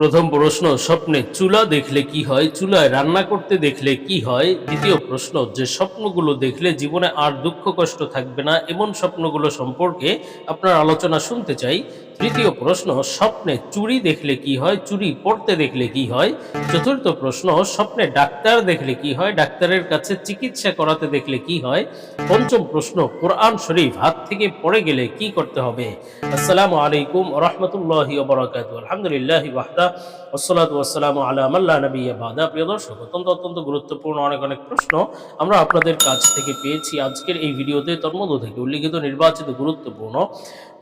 প্রথম প্রশ্ন, স্বপ্নে চুলা দেখলে কি হয়? চুলায় রান্না করতে দেখলে কি হয়? দ্বিতীয় প্রশ্ন, যে স্বপ্নগুলো দেখলে জীবনে আর দুঃখ কষ্ট থাকবে না, এমন স্বপ্নগুলো সম্পর্কে আপনার আলোচনা শুনতে চাই। তৃতীয় প্রশ্ন, স্বপ্নে চুরি দেখলে কি হয়? চুরি পড়তে দেখলে কি হয়? চতুর্থ প্রশ্ন, স্বপ্নে ডাক্তার দেখলে কি হয়? ডাক্তারের কাছে চিকিৎসা করাতে দেখলে কি হয়? পঞ্চম প্রশ্ন, কোরআন শরীফ হাত থেকে পড়ে গেলে কি করতে হবে? আসসালামু আলাইকুম রহমতুল্লাহি আলহামদুলিল্লাহ মাল্লা বাদা। প্রিয় দর্শক, অত্যন্ত অত্যন্ত গুরুত্বপূর্ণ অনেক অনেক প্রশ্ন আমরা আপনাদের কাছ থেকে পেয়েছি আজকের এই ভিডিওতে। তন্মধ্য থেকে উল্লিখিত নির্বাচিত গুরুত্বপূর্ণ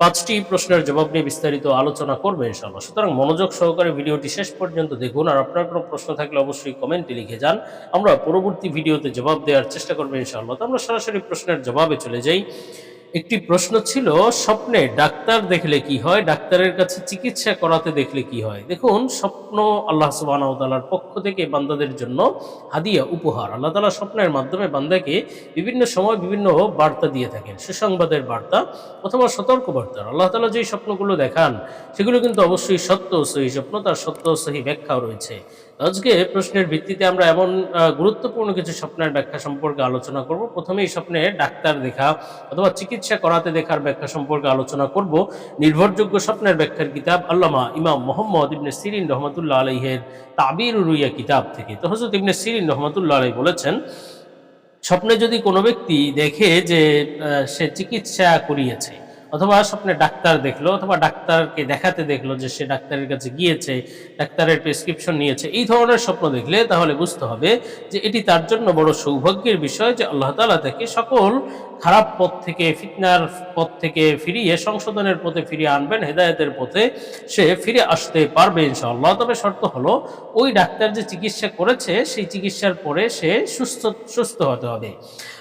পাঁচটি প্রশ্নের জবাব নিয়ে বিস্তারিত আলোচনা করবে ইনশাল্লাহ সুতরাং মনোযোগ সহকারে ভিডিওটি শেষ পর্যন্ত দেখুন আর আপনার কোনো প্রশ্ন থাকলে অবশ্যই কমেন্টে লিখে যান। আমরা পরবর্তী ভিডিওতে জবাব দেওয়ার চেষ্টা করব ইনশাআল্লাহ। তো আমরা সরাসরি প্রশ্নের জবাবে চলে যাই। একটি প্রশ্ন ছিল, স্বপ্নে ডাক্তার দেখলে কি হয়? ডাক্তারের কাছে চিকিৎসা করাতে দেখলে কি হয়? দেখুন, স্বপ্ন আল্লাহ সুবাহর পক্ষ থেকে বান্দাদের জন্য হাদিয়া, উপহার। আল্লাহ তালা স্বপ্নের মাধ্যমে বান্দাকে বিভিন্ন সময় বিভিন্ন বার্তা দিয়ে থাকেন। সুসংবাদের বার্তা অথবা সতর্ক বার্তা আল্লাহ তালা যেই স্বপ্নগুলো দেখান, সেগুলো কিন্তু অবশ্যই সত্য সহি স্বপ্ন। তার সত্য সহি ব্যাখ্যাও রয়েছে। আজকে প্রশ্নের ভিত্তিতে আমরা এমন গুরুত্বপূর্ণ কিছু স্বপ্নের ব্যাখ্যা সম্পর্কে আলোচনা করব। প্রথমেই স্বপ্নে ডাক্তার দেখা অথবা চিকিৎসা করাতে দেখার ব্যাখ্যা সম্পর্কে আলোচনা করব। নির্ভরযোগ্য স্বপ্নের ব্যাখ্যার কিতাব আল্লামা ইমাম মোহাম্মদ ইবনে সিরিন রহমতুল্লাহ আলহের তাবির রুইয়া কিতাব থেকে। তো হজরত ইবনে সিরিন রহমতুল্লাহ আলাই বলেছেন, স্বপ্নে যদি কোনো ব্যক্তি দেখে যে সে চিকিৎসা করিয়েছে অথবা স্বপ্নে ডাক্তার দেখল, অথবা ডাক্তারকে দেখাতে দেখল যে সে ডাক্তারের কাছে গিয়েছে, ডাক্তারের প্রেসক্রিপশন নিয়েছে, এই ধরনের স্বপ্ন দেখলে তাহলে বুঝতে হবে যে এটি তার জন্য বড় সৌভাগ্যের বিষয় যে আল্লাহ তালা তাকে সকল খারাপ পথ থেকে, ফিতনার পথ থেকে ফিরিয়ে, সংশোধনের পথে ফিরিয়ে আনবেন, হেদায়তের পথে সে ফিরে আসতে পারবে ইনশাআল্লাহ। তবে শর্ত হলো, ওই ডাক্তার যে চিকিৎসা করেছে, সেই চিকিৎসার পরে সে সুস্থ সুস্থ হতে হবে।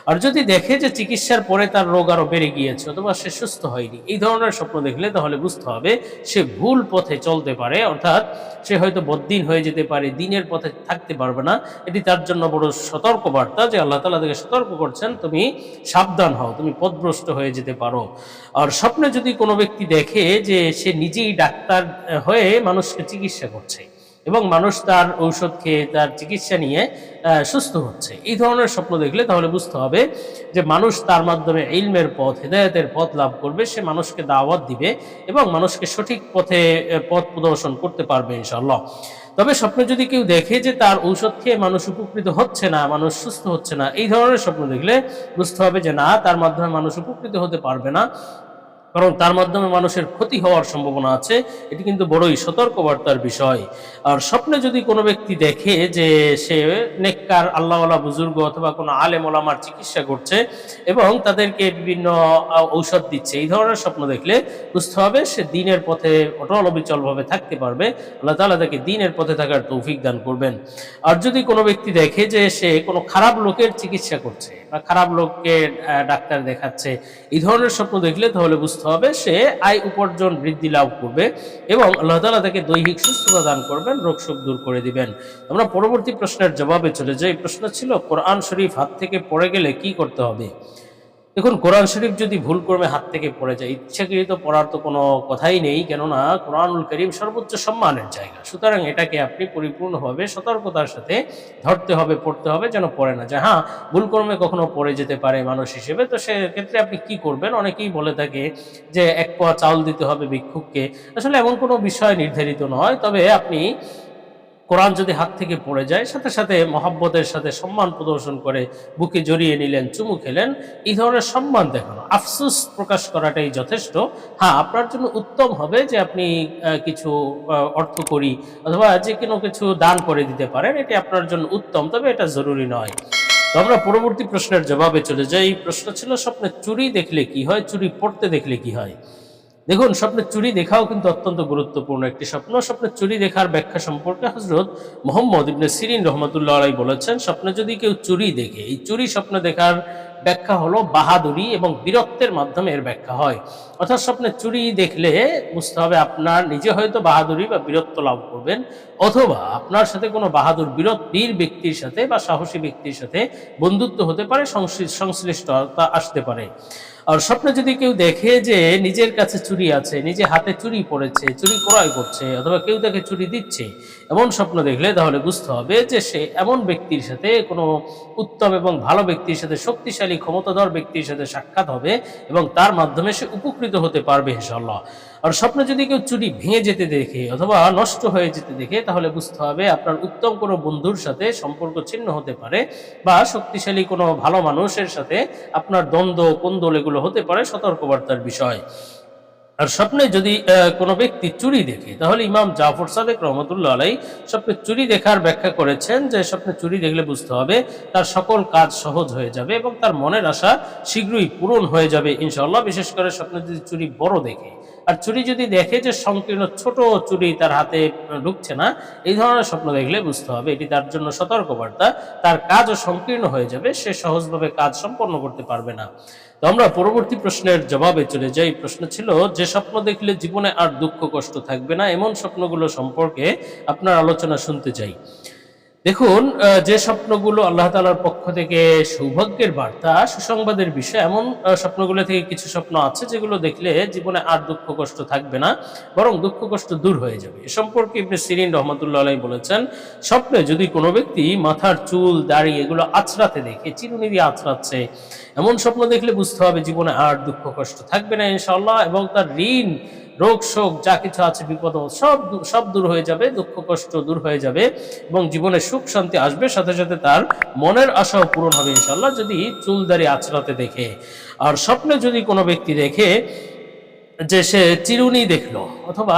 আর যদি দেখে যে চিকিৎসার পরে তার রোগ আরও বেড়ে গিয়েছে, অথবা সে সুস্থ হয়নি, এই ধরনের স্বপ্ন দেখলে তাহলে বুঝতে হবে সে ভুল পথে চলতে পারে, অর্থাৎ সে হয়তো বদ্দিন হয়ে যেতে পারে, দিনের পথে থাকতে পারবে না। এটি তার জন্য বড় সতর্ক বার্তা যে আল্লাহ তালা থেকে সতর্ক করছেন, তুমি সাবধান হও, তুমি পথভ্রষ্ট হয়ে যেতে পারো। আর স্বপ্নে যদি কোনো ব্যক্তি দেখে যে সে নিজেই ডাক্তার হয়ে মানুষকে চিকিৎসা করছে এবং মানুষ তার ঔষধ খেয়ে তার চিকিৎসা নিয়ে সুস্থ হচ্ছে। এই ধরনের স্বপ্ন দেখলে তাহলে বুঝতে হবে যে মানুষ তার মাধ্যমে ইলমের পথ, হেদায়তের পথ লাভ করবে, সে মানুষকে দাওয়াত দিবে এবং মানুষকে সঠিক পথে পথ প্রদর্শন করতে পারবে ইনশাল্লাহ তবে স্বপ্নে যদি কেউ দেখে যে তার ঔষধ খেয়ে মানুষ উপকৃত হচ্ছে না, মানুষ সুস্থ হচ্ছে না, এই ধরনের স্বপ্ন দেখলে বুঝতে হবে যে না, তার মাধ্যমে মানুষ উপকৃত হতে পারবে না। কারণ তার মাধ্যমে মানুষের ক্ষতি হওয়ার সম্ভাবনা আছে। এটি কিন্তু বড়ই সতর্কবার্তার বিষয়। আর স্বপ্নে যদি কোনো ব্যক্তি দেখে যে সে নেককার, আল্লাহওয়ালা বুজুর্গ অথবা কোনো আলেম ওলামার চিকিৎসা করছে এবং তাদেরকে বিভিন্ন ঔষধ দিচ্ছে, এই ধরনের স্বপ্ন দেখলে বুঝতে হবে সে দিনের পথে অটল অবিচলভাবে থাকতে পারবে। আল্লাহ তাআলা তাকে দিনের পথে থাকার তৌফিক দান করবেন। আর যদি কোনো ব্যক্তি দেখে যে সে কোনো খারাপ লোকের চিকিৎসা করছে বা খারাপ লোককে ডাক্তার দেখাচ্ছে, এই ধরনের স্বপ্ন দেখলে তাহলে বুঝতে হবে, সে আয় উপার্জন বৃদ্ধি লাভ করবে এবং আল্লাহ তালা তাকে দৈহিক সুস্থতা দান করবেন, রোগ শোক দূর করে দিবেন। আমরা পরবর্তী প্রশ্নের জবাবে চলে যাই। প্রশ্ন ছিল, কোরআন শরীফ হাত থেকে পড়ে গেলে কি করতে হবে? দেখুন, কোরআন শরীফ যদি ভুল ক্রমে হাত থেকে পড়ে যায়, ইচ্ছাকৃত পড়ার তো কোনো কথাই নেই, কেননা কোরআনুল করিম সর্বোচ্চ সম্মানের জায়গা। সুতরাং এটাকে আপনি পরিপূর্ণভাবে সতর্কতার সাথে ধরতে হবে, পড়তে হবে, যেন পড়ে না যে হ্যাঁ ভুল ক্রমে কখনো পড়ে যেতে পারে মানুষ হিসেবে, তো সেক্ষেত্রে আপনি কি করবেন? অনেকেই বলে থাকে যে, এক পোয়া চাউল দিতে হবে ভিক্ষুককে। আসলে এমন কোনো বিষয় নির্ধারিত নয়, তবে আপনি কোরআন যদি হাত থেকে পড়ে যায়, সাথে সাথে মহাব্বতের সাথে সম্মান প্রদর্শন করে বুকে জড়িয়ে নিলেন, চুমু খেলেন, এই ধরনের সম্মান দেখানো, আফসোস প্রকাশ করাটাই যথেষ্ট। হ্যাঁ আপনার জন্য উত্তম হবে যে আপনি কিছু অর্থ করি অথবা যে কোনো কিছু দান করে দিতে পারেন, এটি আপনার জন্য উত্তম, তবে এটা জরুরি নয়। তো আমরা পরবর্তী প্রশ্নের জবাবে চলে যাই। প্রশ্ন ছিল, স্বপ্নে চুরি দেখলে কি হয়, চুরি পড়তে দেখলে কি হয়? দেখুন স্বপ্নের চুরি দেখাও কিন্তু অত্যন্ত গুরুত্বপূর্ণ একটি স্বপ্ন। স্বপ্নের চুরি দেখার ব্যাখ্যা সম্পর্কে হজরত মোহাম্মদ ইবনে সিরিন রহমতুল্লাহ আলাই বলেছেন, স্বপ্নে যদি কেউ চুরি দেখে, এই চুরি স্বপ্ন দেখার ব্যাখ্যা হলো বাহাদুরি এবং বীরত্বের মাধ্যমে এর ব্যাখ্যা হয়। অর্থাৎ স্বপ্নে চুরি দেখলে বুঝতে হবে আপনার নিজে হয়তো বাহাদুরি বা বীরত্ব লাভ করবেন, অথবা আপনার সাথে কোনো বাহাদুর বীরত, বীর ব্যক্তির সাথে বা সাহসী ব্যক্তির সাথে বন্ধুত্ব হতে পারে সংশ্লি- সংশ্লিষ্টতা আসতে পারে। আর স্বপ্নে যদি কেউ দেখে যে নিজের কাছে চুরি আছে, নিজে হাতে চুরি পড়েছে, চুরি ক্রয় করছে, অথবা কেউ তাকে চুরি দিচ্ছে, এমন স্বপ্ন দেখলে তাহলে বুঝতে হবে যে সে এমন ব্যক্তির সাথে, কোনো উত্তম এবং ভালো ব্যক্তির সাথে, শক্তিশালী, ক্ষমতাধর ব্যক্তির সাথে সাক্ষাৎ হবে এবং তার মাধ্যমে সে উপকৃত হতে পারবে ইনশাল্লাহ আর স্বপ্নে যদি কেউ চুরি ভেঙে যেতে দেখে অথবা নষ্ট হয়ে যেতে দেখে, তাহলে বুঝতে হবে আপনার উত্তম কোনো বন্ধুর সাথে সম্পর্ক ছিন্ন হতে পারে বা শক্তিশালী কোনো ভালো মানুষের সাথে আপনার দ্বন্দ্ব, কোন্দল এগুলো হতে পারে সতর্কবার্তার বিষয়। আর স্বপ্নে যদি কোনো ব্যক্তি চুরি দেখে, তাহলে ইমাম জাফর সাদেক রহমতুল্লাহ আলাই স্বপ্নে চুরি দেখার ব্যাখ্যা করেছেন যে স্বপ্নে চুরি দেখলে বুঝতে হবে তার সকল কাজ সহজ হয়ে যাবে এবং তার মনের আশা শীঘ্রই পূরণ হয়ে যাবে ইনশাল্লাহ বিশেষ করে স্বপ্নে যদি চুরি বড় দেখে আর চুরি যদি দেখে যে সংকীর্ণ ছোট চুরি তার হাতে ঢুকছে না, এই ধরনের স্বপ্ন দেখলে বুঝতে হবে এটি তার জন্য সতর্কবার্তা। তার কাজও সংকীর্ণ হয়ে যাবে, সে সহজভাবে কাজ সম্পন্ন করতে পারবে না। তো আমরা পরবর্তী প্রশ্নের জবাবে চলে যাই। প্রশ্ন ছিল, যে স্বপ্ন দেখলে জীবনে আর দুঃখ কষ্ট থাকবে না, এমন স্বপ্নগুলো সম্পর্কে আপনার আলোচনা শুনতে চাই। দেখুন যে স্বপ্নগুলো আল্লাহ তালার পক্ষ থেকে সৌভাগ্যের বার্তা, সুসংবাদের বিষয়, এমন স্বপ্নগুলো থেকে কিছু স্বপ্ন আছে যেগুলো দেখলে জীবনে আর দুঃখ কষ্ট থাকবে না, বরং দুঃখ কষ্ট দূর হয়ে যাবে। এ সম্পর্কে ইবনে সিরিন রহমতুল্লাহ আলাই বলেছেন, স্বপ্নে যদি কোনো ব্যক্তি মাথার চুল, দাড়ি এগুলো আছড়াতে দেখে চিরুনি দিয়ে আছড়াচ্ছে এমন স্বপ্ন দেখলে বুঝতে হবে জীবনে আর দুঃখ কষ্ট থাকবে না ইনশাল্লাহ এবং তার ঋণ রোগ, শোক, যা কিছু আছে, বিপদ, সব সব দূর হয়ে যাবে, দুঃখ, কষ্ট দূর হয়ে যাবে এবং জীবনে সুখ, শান্তি আসবে। সাথে সাথে তার মনের আশাও পূরণ হবে ইনশাল্লাহ যদি চুলদারি আছড়াতে দেখে। আর স্বপ্নে যদি কোনো ব্যক্তি দেখে যে সে চিরুনি দেখল অথবা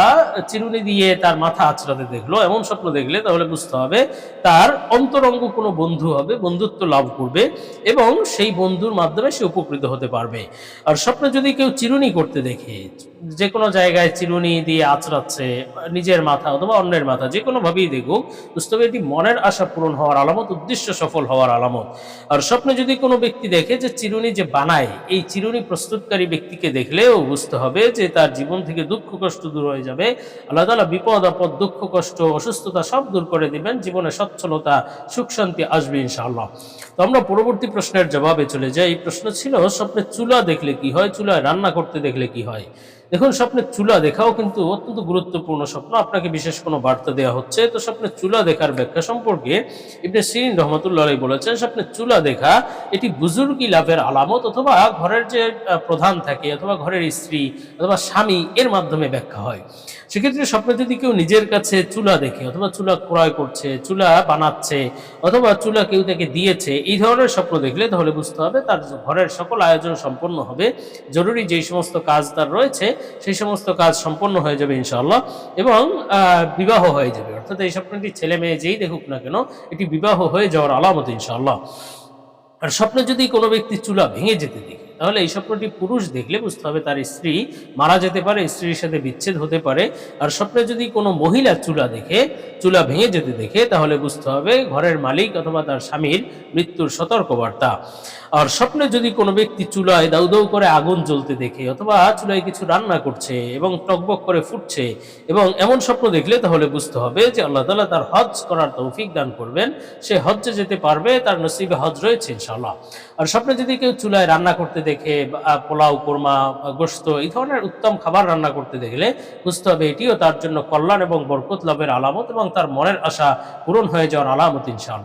চিরুনি দিয়ে তার মাথা আছড়াতে দেখল, এমন স্বপ্ন দেখলে তাহলে বুঝতে হবে তার অন্তরঙ্গ কোনো বন্ধু হবে, বন্ধুত্ব লাভ করবে এবং সেই বন্ধুর মাধ্যমে সে উপকৃত হতে পারবে। আর স্বপ্নে যদি কেউ চিরুনি করতে দেখে, যে কোনো জায়গায় চিরুনি দিয়ে আছড়াচ্ছে নিজের মাথা অথবা অন্যের মাথা, যে কোনোভাবেই দেখুক, বুঝতে হবে এটি মনের আশা পূরণ হওয়ার আলামত, উদ্দেশ্য সফল হওয়ার আলামত। আর স্বপ্নে যদি কোনো ব্যক্তি দেখে যে চিরুনি যে বানায়, এই চিরুনি প্রস্তুতকারী ব্যক্তিকে দেখলেও বুঝতে হবে যে তার জীবন থেকে দুঃখ, কষ্ট দূর হয়ে যাবে। আল্লাহ তালা বিপদ, আপদ, দুঃখ, কষ্ট, অসুস্থতা সব দূর করে দিবেন। জীবনে সচ্ছলতা, সুখ, শান্তি আসবে ইনশাআল্লাহ। তো আমরা পরবর্তী প্রশ্নের জবাবে চলে যাই। এই প্রশ্ন ছিল স্বপ্নে চুলা দেখলে কি হয়? চুলায় রান্না করতে দেখলে কি হয়? দেখুন স্বপ্নের চুলা দেখাও কিন্তু অত্যন্ত গুরুত্বপূর্ণ স্বপ্ন। আপনাকে বিশেষ কোনো বার্তা দেওয়া হচ্ছে? তো স্বপ্নের চুলা দেখার ব্যাখ্যা সম্পর্কে ইবনে সিরিন রহমতুল্লাহ বলেছেন স্বপ্নের চুলা দেখা এটি বুজুর্গি লাভের আলামত অথবা ঘরের যে প্রধান থাকে অথবা ঘরের স্ত্রী অথবা স্বামী এর মাধ্যমে ব্যাখ্যা হয়। সেক্ষেত্রে স্বপ্নে যদি কেউ নিজের কাছে চুলা দেখে অথবা চুলা ক্রয় করছে, চুলা বানাচ্ছে অথবা চুলা কেউ তাকে দিয়েছে, এই ধরনের স্বপ্ন দেখলে তাহলে বুঝতে হবে তার ঘরের সকল আয়োজন সম্পন্ন হবে। জরুরি যেই সমস্ত কাজ তার রয়েছে সেই সমস্ত কাজ সম্পন্ন হয়ে যাবে ইনশাআল্লাহ এবং বিবাহ হয়ে যাবে। অর্থাৎ এই স্বপ্নটি ছেলে মেয়ে যেই দেখুক না কেন, এটি বিবাহ হয়ে যাওয়ার আলামত ইনশাআল্লাহ। আর স্বপ্নে যদি কোনো ব্যক্তি চুলা ভেঙে যেতে দেখে তাহলে এই স্বপ্নটি পুরুষ দেখলে বুঝতে হবে তার স্ত্রী মারা যেতে পারে, স্ত্রীর সাথে বিচ্ছেদ হতে পারে। আর স্বপ্নে যদি কোনো মহিলা চুলা দেখে, চুলা ভেঙে যেতে দেখে, তাহলে বুঝতে হবে ঘরের মালিক অথবা তার স্বামীর মৃত্যুর সতর্কবার্তা। আর স্বপ্নে যদি কোনো ব্যক্তি চুলায় দাউ দাউ করে আগুন জ্বলতে দেখে অথবা চুলায় কিছু রান্না করছে এবং টকবক করে ফুটছে এবং এমন স্বপ্ন দেখলে, তাহলে বুঝতে হবে যে আল্লাহ তালা তার হজ করার তৌফিক দান করবেন। সে হজ্জে যেতে পারবে, তার নসিবে হজ রয়েছে ইনশাল্লাহ আর স্বপ্নে যদি কেউ চুলায় রান্না করতে দেখে পোলাও, কোরমা গোস্ত এই ধরনের উত্তম খাবার রান্না করতে দেখলে বুঝতে হবে এটিও তার জন্য কল্যাণ এবং বরকত লাভের আলামত এবং তার মনের আশা পূরণ হয়ে যাওয়ার আলামত ইনশাআল্লাহ।